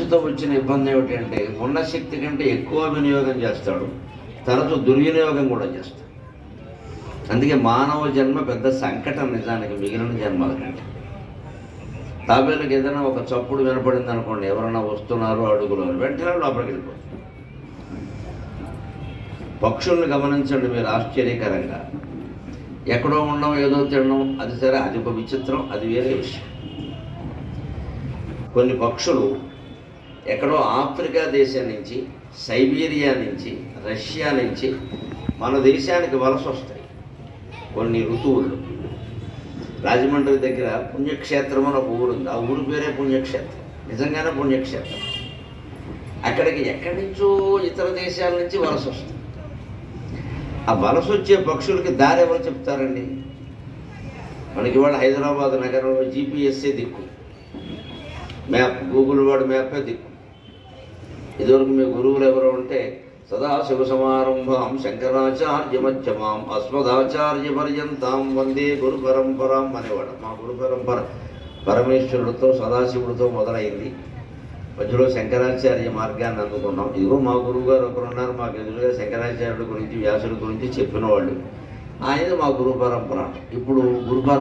వచ్చిన ఇబ్బంది ఏమిటి అంటే ఉన్న శక్తి కంటే ఎక్కువ వినియోగం చేస్తాడు తరచు దుర్వినియోగం కూడా చేస్తాడు. అందుకే మానవ జన్మ పెద్ద సంకటం నిజానికి మిగిలిన జన్మల కంటే. తాబేలకు ఏదైనా ఒక చప్పుడు వినపడింది అనుకోండి ఎవరైనా వస్తున్నారు అడుగులు అని వెంటనే లోపలికి వెళ్ళిపోతుంది పక్షుల్ని గమనించండి మీరు ఆశ్చర్యకరంగా. ఎక్కడో ఉండడం ఏదో తినడం అది సరే అది ఒక విచిత్రం అది వేరే విషయం. కొన్ని పక్షులు ఎక్కడో ఆఫ్రికా దేశం నుంచి సైబీరియా నుంచి రష్యా నుంచి మన దేశానికి వలస వస్తాయి. కొన్ని ఋతువులు. రాజమండ్రి దగ్గర పుణ్యక్షేత్రం అని ఒక ఊరు ఉంది. ఆ ఊరి పేరే పుణ్యక్షేత్రం. నిజంగానే పుణ్యక్షేత్రం. అక్కడికి ఎక్కడి నుంచో ఇతర దేశాల నుంచి వలస వస్తుంది. ఆ వలస వచ్చే పక్షులకి దారి ఎవరు చెప్తారండి? మనకి ఇవాళ హైదరాబాద్ నగరంలో జీపీఎస్ఏ దిక్కు. మ్యాప్ గూగుల్ వాడు మ్యాపే దిక్కు. ఇదివరకు మీ గురువులు ఎవరు ఉంటే సదాశివ సమారంభాం శంకరాచార్య మధ్యమాం అస్మదాచార్య పర్యంతం వందే గురు పరంపరాం అనేవాడు. మా గురు పరంపర పరమేశ్వరుడితో సదాశివుడితో మొదలైంది. మధ్యలో శంకరాచార్య మార్గాన్ని అందుకున్నాం. ఇదిగో మా గురువు గారు ఒకరు ఉన్నారు. మాకు ఎదురుగా శంకరాచార్యుడి గురించి వ్యాసుడి గురించి చెప్పిన వాళ్ళు ఆయన మా గురు పరంపర. ఇప్పుడు గురు పర-